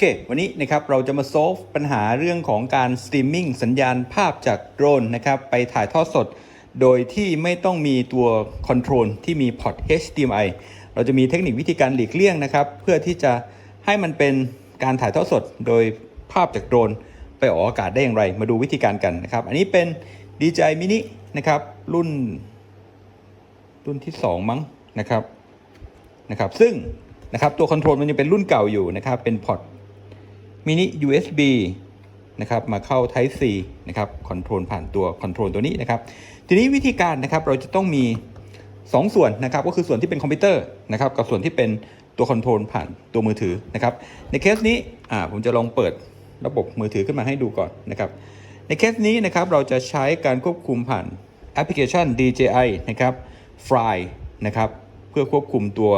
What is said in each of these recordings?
เควันนี้นะครับเราจะมา solve ปัญหาเรื่องของการสตรีมมิ่งสัญญาณภาพจากโดรนนะครับไปถ่ายทอดสด โดยที่ไม่ต้องมีตัวคอนโทรลที่มีพอร์ต HDMI เราจะมีเทคนิควิธีการหลีกเลี่ยงนะครับ เพื่อที่จะให้มันเป็นการถ่ายทอดสด โดยภาพจากโดรน ไปออกอากาศได้อย่างไร มาดูวิธีการกันนะครับ อันนี้เป็น DJI Mini นะครับรุ่น รุ่นที่ 2 มั้งนะครับนะครับ ซึ่งนะครับตัวคอนโทรลมันยังเป็นรุ่นเก่าอยู่นะครับ เป็นพอร์ต มินิ USB นะครับมาเข้า Type C นะครับคอนโทรลผ่านตัวคอนโทรลตัวนี้นะครับทีนี้วิธีการนะครับเราจะต้องมี 2 ส่วนนะครับก็คือส่วนที่เป็นคอมพิวเตอร์นะครับกับส่วนที่เป็นตัวคอนโทรลผ่านตัวมือถือนะครับในเคสนี้อ่าผมจะลองเปิดระบบมือถือขึ้นมาให้ดูก่อนนะครับในเคสนี้นะครับเราจะใช้การควบคุมผ่านแอปพลิเคชัน DJI นะครับ Fly นะครับเพื่อควบคุมตัว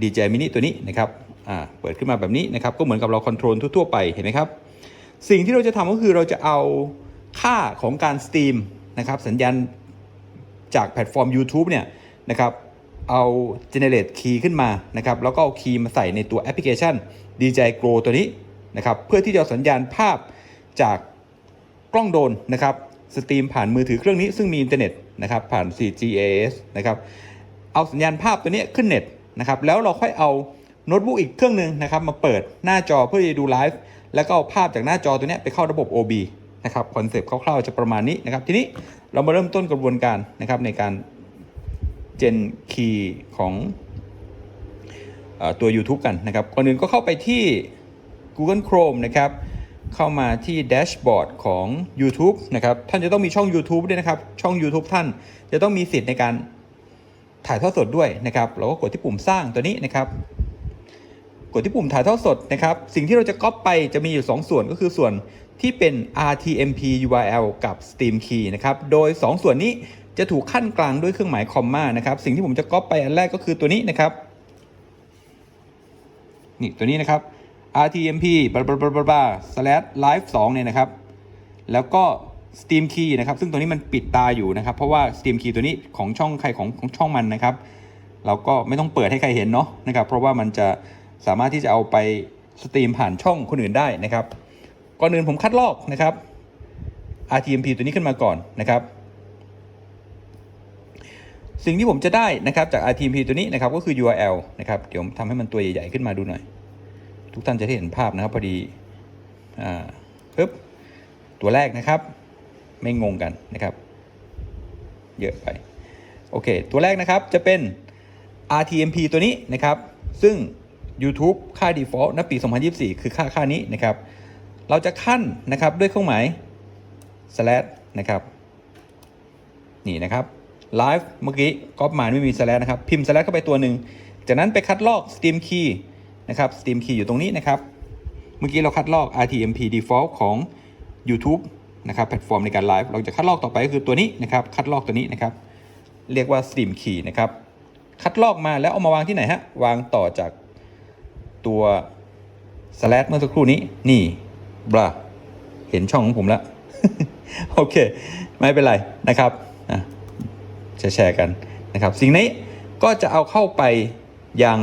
DJI Mini ตัวนี้นะครับ อ่าเปิดขึ้นมาแบบนี้นะครับก็เหมือนกับเราคอนโทรลทั่วๆไปเห็นไหมครับสิ่งที่เราจะทำก็คือเราจะเอาค่าของการสตรีมนะครับสัญญาณจากแพลตฟอร์ม YouTube เนี่ยนะครับเอา generate key ขึ้นมานะครับแล้วก็เอาคีย์มาใส่ในตัวแอปพลิเคชัน DJI Grow ตัวนี้นะครับเพื่อที่จะสัญญาณภาพจากกล้องโดรนนะครับสตรีมผ่านมือถือเครื่องนี้ซึ่งมีอินเทอร์เน็ตนะครับผ่าน 4GAS นะครับเอาสัญญาณภาพตัวนี้ขึ้นเน็ตนะครับแล้วเราค่อยเอา โน้ตบุ๊กอีกเครื่องหนึ่งนะครับมาเปิดหน้าจอเพื่อจะดูไลฟ์แล้วก็เอาภาพจากหน้าจอตัวนี้ไปเข้าระบบ OB นะครับคอนเซปต์คร่าวๆจะประมาณนี้นะครับ ทีนี้เรามาเริ่มต้นกระบวนการนะครับในการเจนคีย์ของอตัว YouTube กันนะครับก่อนอื่นก็เข้าไปที่ Google Chrome นะครับเข้ามาที่แดชบอร์ดของ YouTube นะครับท่านจะต้องมีช่อง YouTube ด้วยนะครับ ช่อง YouTube ท่านจะต้องมีสิทธิ์ในการถ่ายทอดสดด้วยนะครับ เราก็กดที่ปุ่มสร้างตัวนี้นะครับ กดที่ปุ่มถ่ายทอดสดนะครับ สิ่งที่เราจะก๊อปไปจะมีอยู่ 2 ส่วนก็คือส่วนที่เป็น RTMP URL กับ Steam Key นะครับ โดย 2 ส่วนนี้จะถูกขั้นกลางด้วยเครื่องหมายคอมมานะครับ สิ่งที่ผมจะก๊อปไปอันแรกก็คือตัวนี้นะครับ นี่ตัวนี้นะครับ RTMP บลาบลาบลาบลาบลา slash live 2เนี่ยนะครับ แล้วก็ Steam Key นะครับ ซึ่งตัวนี้มันปิดตาอยู่นะครับ เพราะว่า Steam Key ตัวนี้ของช่องใครของของช่องมันนะครับ เราก็ไม่ต้องเปิดให้ใครเห็นเนาะนะครับ เพราะว่ามันจะ สามารถที่จะเอาไปสตรีมผ่านช่องคนอื่นได้นะครับ ก่อนอื่นผมคัดลอกนะครับ RTMP ตัวนี้ขึ้นมาก่อนนะครับ สิ่งที่ผมจะได้นะครับจาก RTMP ตัวนี้นะครับก็คือ URL นะครับเดี๋ยวทำให้มันตัวใหญ่ๆขึ้นมาดูหน่อย ทุกท่านจะได้เห็นภาพนะครับพอดีอ่าปึ๊บตัวแรกนะครับไม่งงกันนะครับ เยอะไปโอเค ตัวแรกนะครับจะเป็น RTMP ตัวนี้นะครับ ซึ่ง YouTube ค่า default ณปี 2024 คือค่าค่านี้นะครับ เราจะขั้นนะครับด้วยเครื่องหมาย slash นะครับนี่นะครับ live เมื่อกี้ก๊อปมาไม่มี slash นะครับ พิมพ์ slash เข้าไปตัวหนึ่งจากนั้นไปคัดลอก Steam Key นะครับ Steam Key อยู่ตรงนี้นะครับ เมื่อกี้เราคัดลอก RTMP default ของ YouTube นะครับแพลตฟอร์มในการไลฟ์เราจะคัดลอกต่อไปก็คือตัวนี้นะครับ คัดลอกตัวนี้นะครับ เรียกว่า Steam Key นะครับ คัดลอกมาแล้วเอามาวางที่ไหนฮะ วางต่อจาก ตัว slash เมื่อสักครู่นี้ นี่บลาเห็นช่องของผมแล้ว โอเค ไม่เป็นไรนะครับอะแชร์กันนะครับ สิ่งนี้ก็จะเอาเข้าไปยัง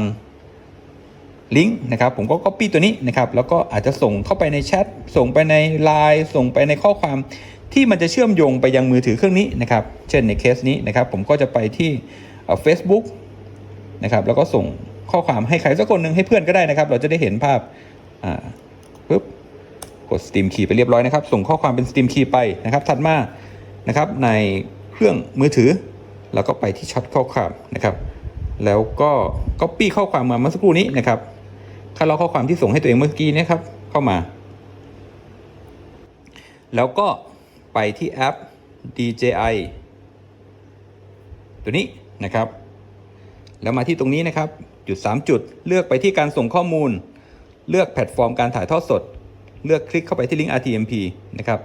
ลิงก์นะครับ ผมก็ Copy ตัวนี้นะครับ แล้วก็อาจจะส่งเข้าไปในแชท ส่งไปใน Line ส่งไปในข้อความที่มันจะเชื่อมโยงไปยังมือถือเครื่องนี้นะครับ เช่นในเคสนี้นะครับ ผมก็จะไปที่เฟซบุ๊กนะครับ แล้วก็ส่ง ข้อความให้ใครสักคนหนึ่งให้เพื่อนก็ได้นะครับ เราจะได้เห็นภาพอ่าปุ๊บกด Steam Key ไปเรียบร้อยนะครับ ส่งข้อความเป็น Steam Key ไปนะครับ ถัดมานะครับในเครื่องมือถือ แล้วก็ไปที่ช็อตข้อความนะครับ แล้วก็ Copy ข้อความมาเมื่อสักครู่นี้นะครับคัดลอกข้อความที่ส่งให้ตัวเองเมื่อกี้นะครับ เข้ามา แล้วก็ไปที่แอป DJI ตัวนี้นะครับ แล้วมาที่ตรงนี้นะครับ จุด 3 จุด เลือกไปที่การส่งข้อมูล เลือกแพลตฟอร์มการถ่ายทอดสด เลือกคลิกเข้าไปที่ลิงก์ RTMP นะครับ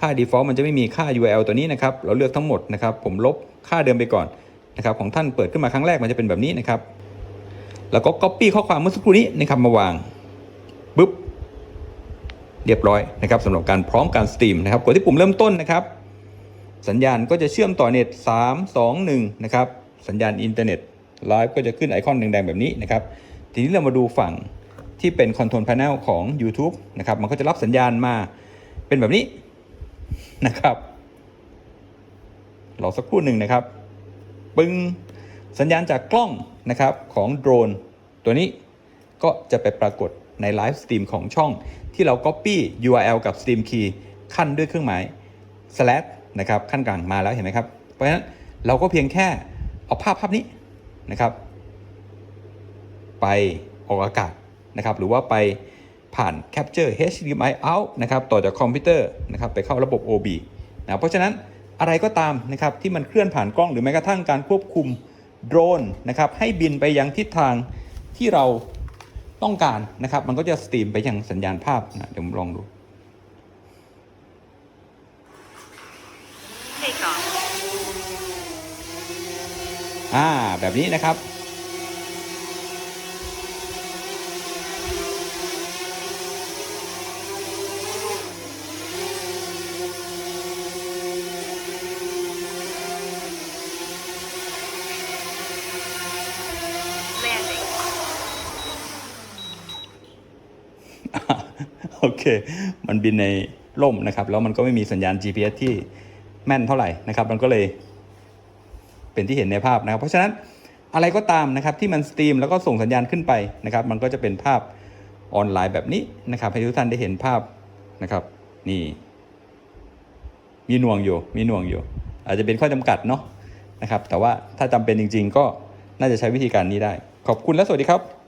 ค่า default มันจะไม่มีค่า URL ตัวนี้นะครับ เราเลือกทั้งหมดนะครับ ผมลบค่าเดิมไปก่อนนะครับของท่านเปิดขึ้นมาครั้งแรกมันจะเป็นแบบนี้นะครับ แล้วก็ Copy ข้อความเมื่อสักครู่นี้นะครับมาวางปุ๊บเรียบร้อยนะครับสำหรับการพร้อมการสตรีมนะครับกดที่ปุ่มเริ่มต้นนะครับ สัญญาณก็จะเชื่อมต่อเน็ต 3 2 1 นะครับ สัญญาณอินเทอร์เน็ต ไลฟ์ก็จะขึ้นไอคอนแดงๆแบบนี้นะครับ ทีนี้เรามาดูฝั่งที่เป็น Control Panel ของ YouTube นะครับ มันก็จะรับสัญญาณมาเป็นแบบนี้นะครับรอสักครู่หนึ่งนะครับ ปึ้งสัญญาณจากกล้องนะครับของโดรน ตัวนี้ก็จะไปปรากฏในไลฟ์สตรีมของช่อง ที่เรา Copy URL กับ Stream Key ขั้นด้วยเครื่องหมาย slash นะครับขั้นกลางมาแล้วเห็นไหมครับ เพราะฉะนั้นเราก็เพียงแค่เอาภาพภาพนี้ นะครับ ไปออกอากาศนะครับหรือว่าไปผ่าน Capture HDMI out นะครับต่อจากคอมพิวเตอร์นะครับไปเข้าระบบ OB นะเพราะฉะนั้นอะไรก็ตามนะครับที่มันเคลื่อนผ่านกล้องหรือแม้กระทั่งการควบคุมโดรนนะครับให้บินไปยังทิศทางที่เราต้องการนะครับมันก็จะสตรีมไปยังสัญญาณภาพนะเดี๋ยวผมลองดู อ่าแบบนี้นะครับ Landing. โอเค มันบินในร่มนะครับ แล้วมันก็ไม่มีสัญญาณ GPS ที่แม่นเท่าไหร่นะครับ มันก็เลย เป็นที่เห็นในภาพนะครับ เพราะฉะนั้นอะไรก็ตามนะครับที่มันสตรีมแล้วก็ส่งสัญญาณขึ้นไปนะครับ มันก็จะเป็นภาพออนไลน์แบบนี้นะครับ ให้ทุกท่านได้เห็นภาพนะครับ นี่ มีหน่วงอยู่ มีหน่วงอยู่ อาจจะเป็นข้อจำกัดเนาะนะครับ แต่ว่าถ้าจำเป็นจริง ๆ ก็น่าจะใช้วิธีการนี้ได้ ขอบคุณและสวัสดีครับ